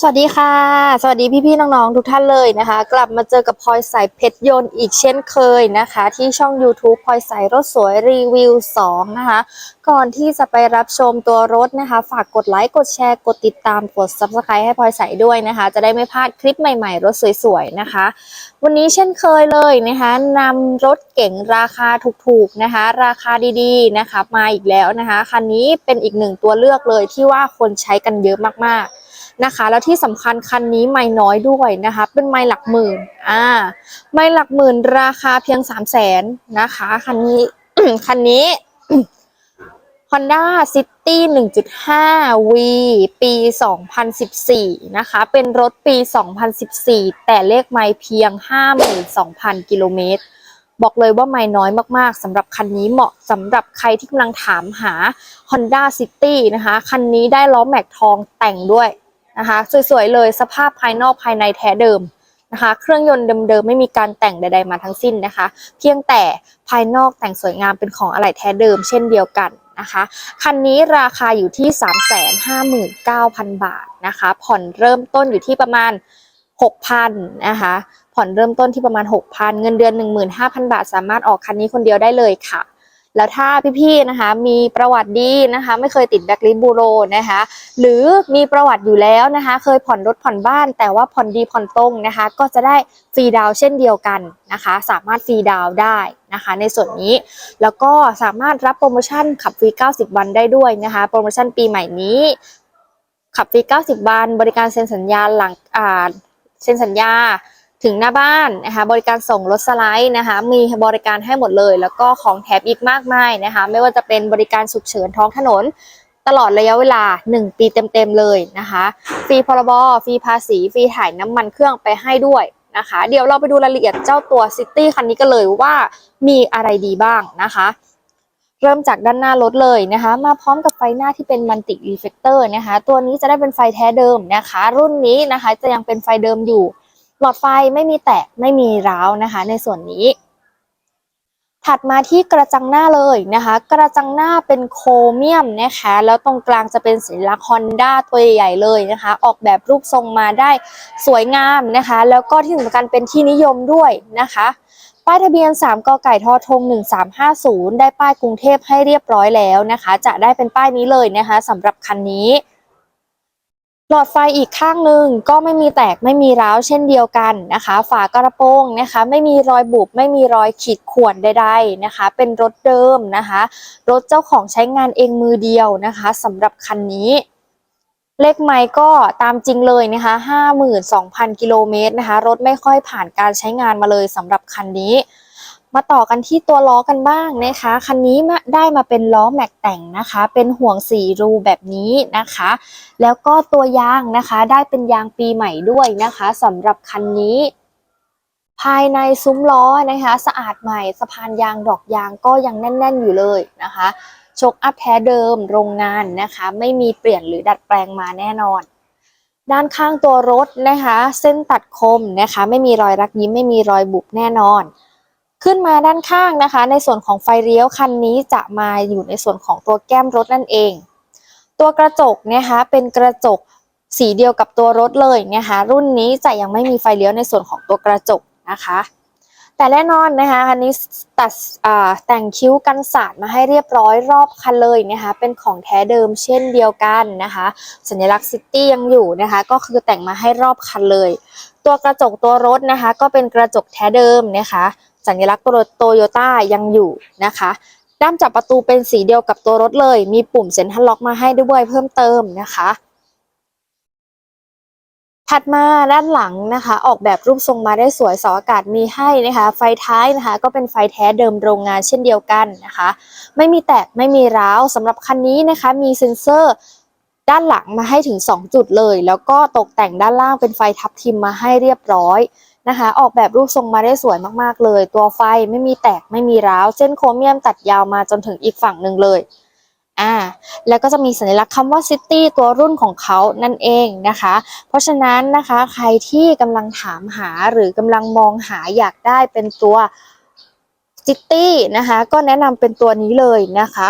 สวัสดีค่ะ สวัสดีพี่ๆน้องๆทุกท่านเลยนะคะ กลับมาเจอกับพลอยใสเพชรยนต์อีกเช่นเคยนะคะ ที่ช่อง YouTube พลอยใสรถสวยรีวิว2นะคะ ก่อนที่จะไปรับชมตัวรถนะคะ ฝากกดไลค์กดแชร์กดติดตามกด Subscribe ให้พลอยใสด้วยนะคะ จะได้ไม่พลาดคลิปใหม่ๆ รถสวยๆนะคะ วันนี้เช่นเคยเลยนะคะนำรถเก๋งราคาถูกๆนะคะ ราคาดีๆนะคะมาอีกแล้วนะคะคันนี้เป็นอีกหนึ่งตัวเลือกเลยที่ว่าคนใช้กันเยอะมากๆ นะคะ แล้วที่สำคัญคันนี้ไม่น้อยด้วยนะคะ เป็นไม่หลักหมื่นอ่าไม่หลักหมื่นราคาเพียง3 0 0แสนนะคะคันนี้คันนี้ Honda City 1.5 V ปี 2014 นะคะ เป็นรถปี 2014 แต่เลขไม่เพียง 52,000 กิโลเมตร บอกเลยว่าไม่น้อยมากๆสำหรับคันนี้เหมาะสำหรับใครที่กำลังถามหา Honda City นะคะ คันนี้ได้ล้อแม็กทองแต่งด้วย นะคะสวยๆเลยสภาพภายนอกภายในแท้เดิมนะคะเครื่องยนต์เดิมๆไม่มีการแต่งใด ๆมาทั้งสิ้นนะคะ เพียงแต่ภายนอกแต่งสวยงามเป็นของอะไหล่แท้เดิมเช่นเดียวกันนะคะคันนี้ราคาอยู่ที่ 359,000 บาทนะคะ ผ่อนเริ่มต้นอยู่ที่ประมาณ 6,000นะคะผ่อนเริ่มต้นที่ประมาณ 6,000 เงินเดือน 15,000 บาท สามารถออกคันนี้คนเดียวได้เลยค่ะ แล้วถ้าพี่ๆนะคะ มีประวัติดีนะคะ ไม่เคยติดแบล็คลิสบูโรนะคะ หรือมีประวัติอยู่แล้วนะคะ เคยผ่อนรถผ่อนบ้าน แต่ว่าผ่อนดีผ่อนตรงนะคะ ก็จะได้ฟรีดาวเช่นเดียวกันนะคะ สามารถฟรีดาวได้นะคะ ในส่วนนี้แล้วก็สามารถรับโปรโมชั่นขับฟรี 90 วันได้ด้วยนะคะ โปรโมชั่นปีใหม่นี้ขับฟรี 90 วัน บริการเซ็นสัญญาหลังอ่าเซ็นสัญญา ถึงหน้าบ้านนะคะบริการส่งรถสไลด์นะคะมีบริการให้หมดเลย แล้วก็ของแถมอีกมากมายนะคะไม่ว่าจะเป็นบริการฉุกเฉินท้องถนน ตลอดระยะเวลา 1 ปีเต็มๆเลยนะคะฟรีพรบฟรีภาษีฟรีถ่ายน้ำมันเครื่องไปให้ด้วยนะคะ เดี๋ยวเราไปดูรายละเอียดเจ้าตัวซิตี้คันนี้กันเลยว่ามีอะไรดีบ้างนะคะเริ่มจากด้านหน้ารถเลยนะคะ มาพร้อมกับไฟหน้าที่เป็นมันติรีเฟกเตอร์นะคะ ตัวนี้จะได้เป็นไฟแท้เดิมนะคะ รุ่นนี้นะคะจะยังเป็นไฟเดิมอยู่ หลอดไฟไม่มีแตกไม่มีร้าวนะคะ ในส่วนนี้ ถัดมาที่กระจังหน้าเลยนะคะ กระจังหน้าเป็นโครเมียมนะคะ แล้วตรงกลางจะเป็นสัญลักษณ์ฮอนด้าตัวใหญ่เลยนะคะ ออกแบบรูปทรงมาได้สวยงามนะคะ แล้วก็ที่สำคัญเป็นที่นิยมด้วยนะคะป้ายทะเบียน 3กไก่ทอทง 1350 ได้ป้ายกรุงเทพให้เรียบร้อยแล้วนะคะ จะได้เป็นป้ายนี้เลยนะคะสำหรับคันนี้ หลอดไฟอีกข้างหนึ่งก็ไม่มีแตกไม่มีร้าวเช่นเดียวกันนะคะ ฝากระโปรงนะคะ ไม่มีรอยบุบไม่มีรอยขีดข่วนใด ๆนะคะ เป็นรถเดิมนะคะ รถเจ้าของใช้งานเองมือเดียวนะคะสำหรับคันนี้เลขไมค์ก็ตามจริงเลยนะคะ52,000 กิโลเมตรนะคะ รถไม่ค่อยผ่านการใช้งานมาเลยสำหรับคันนี้ มาต่อกันที่ตัวล้อกันบ้างนะคะ คันนี้มาได้มาเป็นล้อแม็กแต่งนะคะ เป็นห่วงสีรูแบบนี้นะคะ แล้วก็ตัวยางนะคะ ได้เป็นยางปีใหม่ด้วยนะคะสำหรับคันนี้ ภายในซุ้มล้อนะคะ สะอาดใหม่สะพานยางดอกยางก็ยังแน่น ๆ อยู่เลยนะคะชกอัพแท้เดิมโรงงานนะคะ ไม่มีเปลี่ยนหรือดัดแปลงมาแน่นอนด้านข้างตัวรถนะคะ เส้นตัดคมนะคะ ไม่มีรอยรักยิ้มไม่มีรอยบุบแน่นอน ขึ้นมาด้านข้างนะคะ ในส่วนของไฟเลี้ยวคันนี้จะมาอยู่ในส่วนของตัวแก้มรถนั่นเอง ตัวกระจกนะคะเป็นกระจกสีเดียวกับตัวรถเลยนะคะ รุ่นนี้จะยังไม่มีไฟเลี้ยวในส่วนของตัวกระจกนะคะ แต่แน่นอนนะคะคันนี้ตัดแต่งคิ้วกันสาดมาให้เรียบร้อยรอบคันเลยนะคะ เป็นของแท้เดิมเช่นเดียวกันนะคะ สัญลักษณ์ซิตี้ยังอยู่นะคะ ก็คือแต่งมาให้รอบคันเลย ตัวกระจกตัวรถนะคะ ก็เป็นกระจกแท้เดิมนะคะ สัญลักษณ์ตัวโตโยต้ายังอยู่นะคะด้ามจับประตูเป็นสีเดียวกับตัวรถเลย มีปุ่มเซ็นทรัลล็อกมาให้ด้วยเพิ่มเติมนะคะ ถัดมาด้านหลังนะคะ ออกแบบรูปทรงมาได้สวยเสาอากาศมีให้นะคะ ไฟท้ายนะคะ ก็เป็นไฟแท้เดิมโรงงานเช่นเดียวกันนะคะ ไม่มีแตกไม่มีร้าวสำหรับคันนี้นะคะ มีเซ็นเซอร์ด้านหลังมาให้ถึง 2 จุดเลย แล้วก็ตกแต่งด้านล่างเป็นไฟทับทิมมาให้เรียบร้อย นะคะ ออกแบบรูปทรงมาได้สวยมากๆเลย ตัวไฟไม่มีแตกไม่มีร้าว เส้นโครเมียมตัดยาวมาจนถึงอีกฝั่งหนึ่งเลยอ่าแล้วก็จะมีสัญลักษณ์คำว่า City ตัวรุ่นของเขานั่นเองนะคะ เพราะฉะนั้นนะคะใครที่กำลังถามหาหรือกำลังมองหาอยากได้เป็นตัว City นะคะก็แนะนำเป็นตัวนี้เลยนะคะ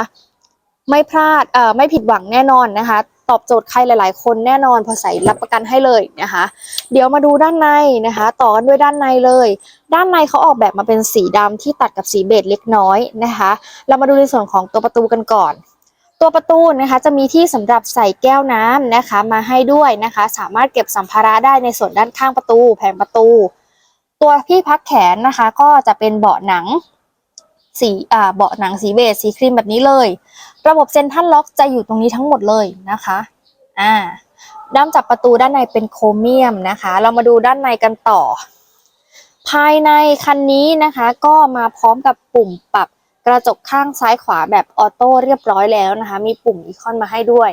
ไม่พลาดเอ่อไม่ผิดหวังแน่นอนนะคะ ตอบโจทย์ใครหลาย ๆ คนแน่นอนพอใส่รับประกันให้เลยนะคะ เดี๋ยวมาดูด้านในนะคะ ต่อกันด้วยด้านในเลย ด้านในเขาออกแบบมาเป็นสีดำที่ตัดกับสีเบจเล็กน้อยนะคะ เรามาดูในส่วนของตัวประตูกันก่อน ตัวประตูนะคะจะมีที่สำหรับใส่แก้วน้ำนะคะ มาให้ด้วยนะคะ สามารถเก็บสัมภาระได้ในส่วนด้านข้างประตู แผงประตู ตัวที่พักแขนนะคะ ก็จะเป็นเบาะหนัง สีอ่าเบาะหนังสีเบจสีครีมแบบนี้เลย ระบบเซ็นทรัลล็อกจะอยู่ตรงนี้ทั้งหมดเลยนะคะอ่าด้ามจับประตูด้านในเป็นโครเมียมนะคะ เรามาดูด้านในกันต่อ ภายในคันนี้นะคะ ก็มาพร้อมกับปุ่มปรับกระจกข้างซ้ายขวาแบบออโต้เรียบร้อยแล้วนะคะ มีปุ่มอีคอนมาให้ด้วย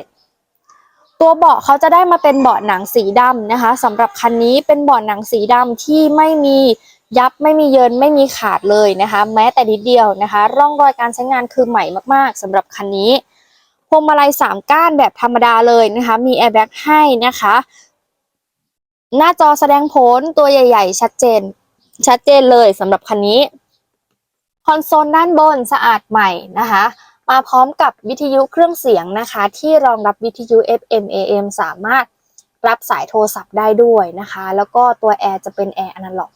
ตัวเบาะเขาจะได้มาเป็นเบาะหนังสีดำนะคะสำหรับคันนี้เป็นเบาะหนังสีดำที่ไม่มี ยับไม่มีเยินไม่มีขาดเลยนะคะ แม้แต่นิดเดียวนะคะ ร่องรอยการใช้งานคือใหม่มากๆสำหรับคันนี้พวงมาลัยสามก้านแบบธรรมดาเลยนะคะ มีแอร์แบ็กให้นะคะ หน้าจอแสดงผลตัวใหญ่ ๆ ชัดเจน ชัดเจนเลยสำหรับคันนี้ คอนโซลด้านบนสะอาดใหม่นะคะ มาพร้อมกับวิทยุเครื่องเสียงนะคะ ที่รองรับวิทยุ FM AM สามารถรับสายโทรศัพท์ได้ด้วยนะคะ แล้วก็ตัวแอร์จะเป็นแอร์อนาล็อก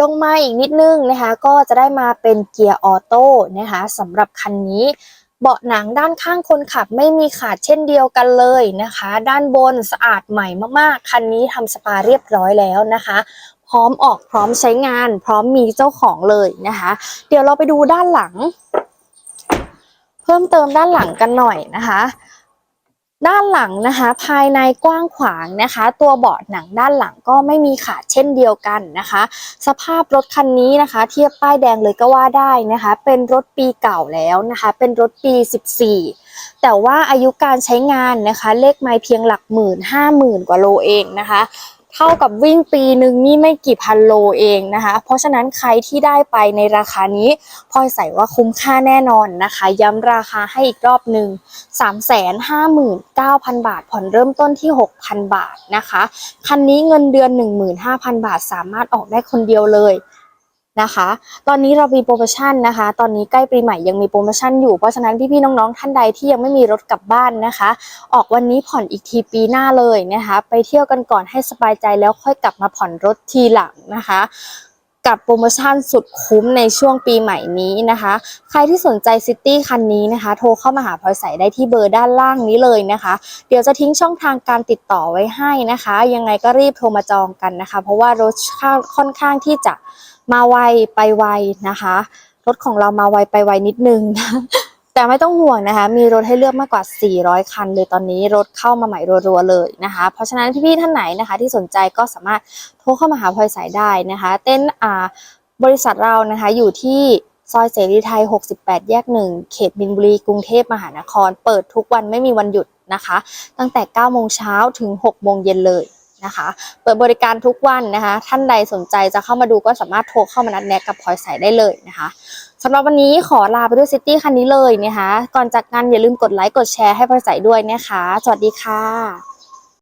ลงมาอีกนิดนึงนะคะ ก็จะได้มาเป็นเกียร์ออโต้นะคะสำหรับคันนี้เบาะหนังด้านข้างคนขับไม่มีขาดเช่นเดียวกันเลยนะคะ ด้านบนสะอาดใหม่มากๆ คันนี้ทำสปาเรียบร้อยแล้วนะคะ พร้อมออกพร้อมใช้งาน พร้อมมีเจ้าของเลยนะคะ เดี๋ยวเราไปดูด้านหลัง เพิ่มเติมด้านหลังกันหน่อยนะคะ ด้านหลังนะคะ ภายในกว้างขวางนะคะ ตัวเบาะหนังด้านหลังก็ไม่มีขาดเช่นเดียวกันนะคะ สภาพรถคันนี้นะคะ เทียบป้ายแดงเลยก็ว่าได้นะคะ เป็นรถปีเก่าแล้วนะคะ เป็นรถปี 14แต่ว่าอายุการใช้งานนะคะ เลขไม้เพียงหลักหมื่นห้าหมื่นกว่าโลเองนะคะ เท่ากับวิ่งปีหนึ่งนี่ไม่กี่พันโลเองนะคะ เพราะฉะนั้นใครที่ได้ไปในราคานี้พลอยใส่ว่าคุ้มค่าแน่นอนนะคะ ย้ำราคาให้อีกรอบหนึ่ง359,000 บาท ผ่อนเริ่มต้นที่ 6,000 บาทนะคะ คันนี้เงินเดือน 15,000 บาท สามารถออกได้คนเดียวเลย นะคะ ตอนนี้เรามีโปรโมชั่นนะคะ ตอนนี้ใกล้ปีใหม่ยังมีโปรโมชั่นอยู่ เพราะฉะนั้นพี่ๆน้องๆท่านใดที่ยังไม่มีรถกลับบ้านนะคะ ออกวันนี้ผ่อนอีกทีปีหน้าเลยนะคะ ไปเที่ยวกันก่อนให้สบายใจแล้วค่อยกลับมาผ่อนรถทีหลังนะคะกับโปรโมชั่นสุดคุ้มในช่วงปีใหม่นี้นะคะ ใครที่สนใจซิตี้คันนี้นะคะ โทรเข้ามาหาพลอยใสได้ที่เบอร์ด้านล่างนี้เลยนะคะ เดี๋ยวจะทิ้งช่องทางการติดต่อไว้ให้นะคะ ยังไงก็รีบโทรมาจองกันนะคะ เพราะว่ารถค่อนข้างที่จะ มาไวไปไวนะคะ รถของเรามาไวไปไวนิดนึงนะแต่ไม่ต้องห่วงนะคะ มีรถให้เลือกมากกว่า 400 คันเลยตอนนี้รถเข้ามาใหม่รัวๆเลยนะคะ เพราะฉะนั้นพี่ๆท่านไหนนะคะ ที่สนใจก็สามารถโทรเข้ามาหาพลอยสายได้นะคะ เต้นอ่าบริษัทเรานะคะอยู่ที่ซอยเสรีไทย 68 แยก 1 เขตมินบุรี กรุงเทพมหานคร เปิดทุกวันไม่มีวันหยุดนะคะ ตั้งแต่ 9 โมงเช้าถึง 6 โมงเย็นเลย นะคะ เปิดบริการทุกวันนะคะ ท่านใดสนใจจะเข้ามาดูก็สามารถโทรเข้ามานัดแนะกับพลอยสายได้เลยนะคะสำหรับวันนี้ขอลาไปด้วยซิตี้คันนี้เลยนะคะ ก่อนจากกันอย่าลืมกดไลค์กดแชร์ให้พลอยใสด้วยนะคะ สวัสดีค่ะ